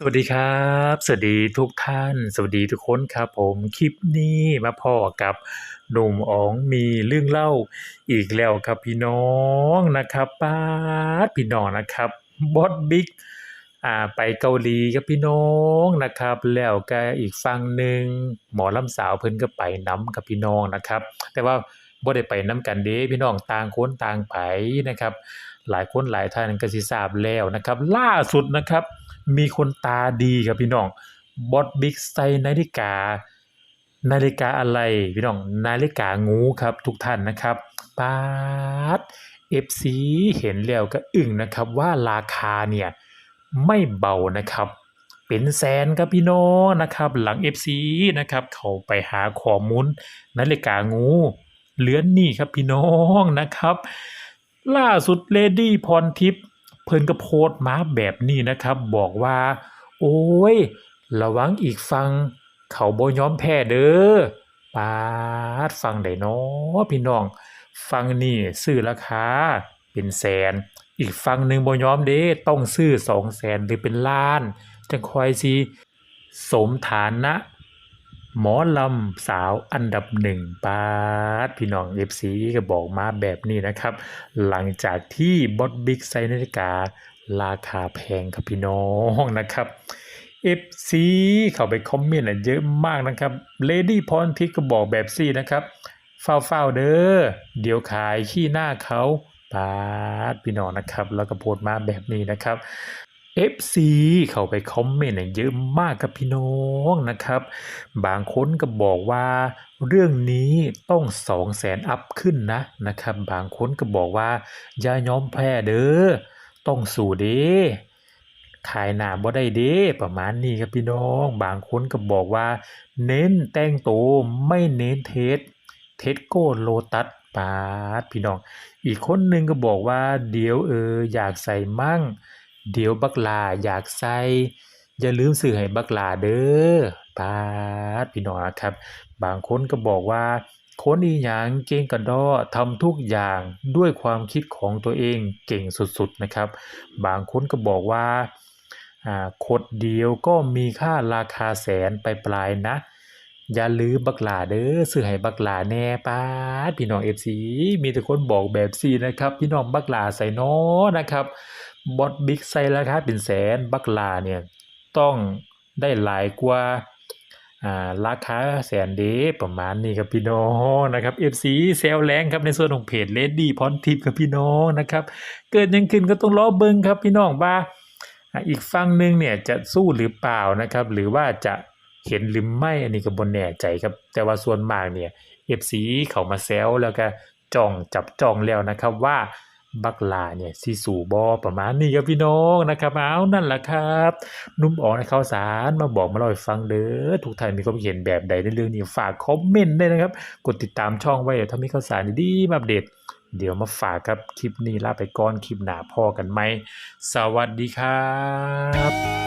สวัสดีครับ สวัสดีทุกท่าน สวัสดีทุกคนครับผมคลิปนี้มาพ้อกับหนุ่มอ๋องมีเรื่องเล่าอีกแล้วครับพี่น้องนะครับป๊าพี่น้องนะครับบอสบิ๊กอ่าไปเกาหลีครับพี่น้องนะครับ แล้วก็อีกฝั่งหนึ่งหมอลำสาวเพิ่นก็ไปน้ำกับพี่น้องนะครับ แต่ว่า บ่ได้ไปน้ำกันเด้พี่น้องต่างคนต่างไปนะครับ หลายคนหลายท่านก็สิทราบแล้วนะครับ ล่าสุดนะครับ มีคนตาดีครับพี่น้องบอสบิ๊กใส่นาฬิกา นาฬิกาอะไรพี่น้องนาฬิกางูครับทุกท่านนะครับปาด FC เห็นแล้วก็อึ้งนะครับว่าราคาเนี่ยไม่เบานะครับเป็นแสนครับพี่น้องนะครับ หลัง FC นะครับ เขาไปหาข้อมูลนาฬิกางู เหลือนนี่ครับพี่น้องนะครับ ล่าสุดเลดี้พรทิพย์เพิ่นก็โพสต์มาแบบนี้นะครับ บอกว่า โอ้ย ระวังอีกฟัง เขาบ่ยอมแพ้เด้อปาดฟังได้น้อพี่น้อง ฟังนี่ซื้อราคาเป็นแสน อีกฟังหนึ่งบ่ยอมเด้ต้องซื้อสองแสนหรือเป็นล้านจังคอยสิสมฐานะ หมอลำสาวอันดับหนึ่งปาดพี่น้องเอฟซีก็บอกมาแบบนี้นะครับ หลังจากที่บอสบิ๊กไซนาฬิการาคาแพงครับพี่น้องนะครับ FC เข้าไปคอมเมนต์อะเยอะมากนะครับเลดี้พรทิพย์ก็บอกแบบซี่นะครับเฝ้าเฝ้าเด้อเดี๋ยวขายขี้หน้าเขาปาดพี่น้องนะครับ แล้วก็โพสต์มาแบบนี้นะครับ FC เข้าไปคอมเมนต์อะเยอะมากครับพี่น้องนะครับ บางคนก็บอกว่าเรื่องนี้ต้อง2 0 0แสนอัพขึ้นนะนะครับ บางคนก็บอกว่าอย่ายอมแพ้เด้อต้องสู้เด้ขายหน้าบ่ได้เด้ประมาณนี้ครับพี่น้อง บางคนก็บอกว่า เน้นแต่งตัวไม่เน้นเทสเทสโก้โลตัสปาดพี่น้อง อีกคนหนึ่งก็บอกว่าเดี๋ยวเอออยากใส่มั่ง เดี๋ยวบักลาอยากใส่อย่าลืมซื้อให้บักลาเด้อปาดพี่น้องครับ บางคนก็บอกว่าคนอีหยังเก่งกระดอทำทุกอย่างด้วยความคิดของตัวเองเก่งสุดๆนะครับ บางคนก็บอกว่าอ่าขดเดียวก็มีค่าราคาแสนไปปลายนะ อย่าลืมบักหลาเด้อซื้อให้บักหลาแน่ป้าพี่น้อง FC มีแต่คนบอกแบบซีนะครับ พี่น้องบักหลาใส่น้อนะครับ บอสบิ๊กใส่ราคาเป็นแสนบักลาเนี่ยต้องได้หลายกว่าราคาแสนเดประมาณนี้ครับพี่น้องนะครับ FC เซลแรงครับในส่วนของเพจเลดี้พรทิพย์ครับพี่น้องนะครับ เกิดยังขึ้นก็ต้องรอเบิ่งครับพี่น้องว่าอีกฝั่งหนึ่งเนี่ยจะสู้หรือเปล่านะครับ หรือว่าจะเห็นหรือไม่อันนี้ก็บ่แน่ใจครับ แต่ว่าส่วนมากเนี่ย FC เขามาแซวแล้วก็จ้องจับจ้องแล้วนะครับว่า บักลาเนี่ยซีสู่บอประมาณนี้ครับพี่น้องนะครับเอานั่นแหละครับนุ่มอ๋อในข่าวสารมาบอกมาเล่าให้ฟังเด้อทุกท่านมีความเห็นแบบใดในเรื่องนี้ฝากคอมเมนต์ได้นะครับ กดติดตามช่องไว้ถ้ามีข่าวสารดีๆมาอัปเดต เดี๋ยวมาฝากครับคลิปนี้ลาไปก่อนคลิปหน้าพอกันไหมสวัสดีครับ